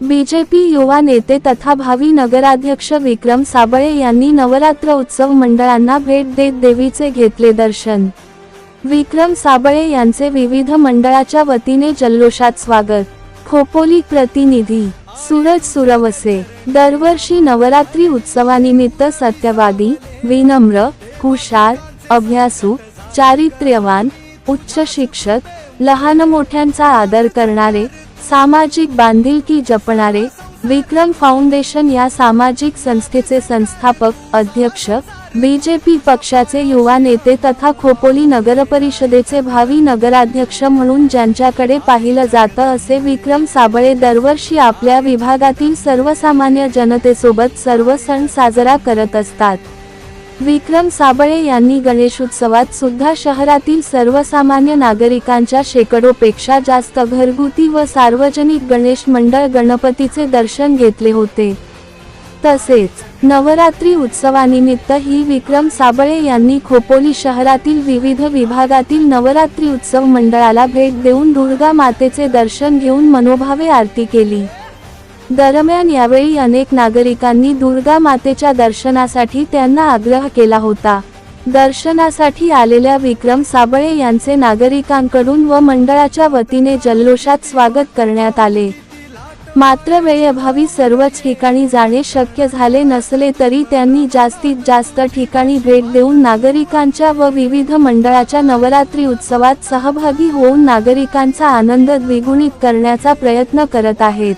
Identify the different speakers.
Speaker 1: BJP युवा नेते तथा भावी नगराध्यक्ष विक्रम साबळे यांनी नवरात्र उत्सव मंडळांना भेट देत देवीचे घेतले दर्शन. विक्रम साबळे यांचे विविध मंडळाच्या वतीने जल्लोषात स्वागत. खोपोली प्रतिनिधी सूरज सुरवसे. दरवर्षी नवरात्री उत्सवानिमित्त सत्यवादी विनम्र हुशार अभ्यासू चारित्र्यवान उच्च शिक्षक लहान मोठ्यांचा आदर करणारे सामाजिक बांधिलकी जपणारे विक्रम फाउंडेशन या सामाजिक संस्थेचे संस्थापक अध्यक्ष बीजेपी पक्षाचे युवा नेते तथा खोपोली नगरपरिषदेचे भावी नगराध्यक्ष म्हणून ज्यांच्याकडे पाहिलं जातं असे विक्रम साबळे दरवर्षी आपल्या विभागातील सर्वसामान्य जनतेसोबत सर्व सण साजरा करत असतात. विक्रम साबळे यांनी गणेशोत्सवात सुद्धा शहरातील सर्वसामान्य नागरिकांच्या शेकडोपेक्षा जास्त घरगुती व सार्वजनिक गणेश मंडळ गणपतीचे दर्शन घेतले होते. तसेच नवरात्री उत्सवानिमित्त ही विक्रम साबळे यांनी खोपोली शहरातील विविध विभागातील नवरात्री उत्सव मंडळाला भेट देऊन दुर्गा मातेचे दर्शन घेऊन मनोभावे आरती केली. दरम्यान यावेळी अनेक नागरिकांनी दुर्गा मातेच्या दर्शनासाठी त्यांना आग्रह केला होता. दर्शनासाठी आलेल्या विक्रम साबळे यांचे नागरिकांकडून व मंडळाच्या वतीने जल्लोषात स्वागत करण्यात आले. मात्र वेळेअभावी सर्वच ठिकाणी जाणे शक्य झाले नसले तरी त्यांनी जास्तीत जास्त ठिकाणी भेट देऊन नागरिकांच्या व विविध मंडळाच्या नवरात्री उत्सवात सहभागी होऊन नागरिकांचा आनंद द्विगुणित करण्याचा प्रयत्न करत आहेत.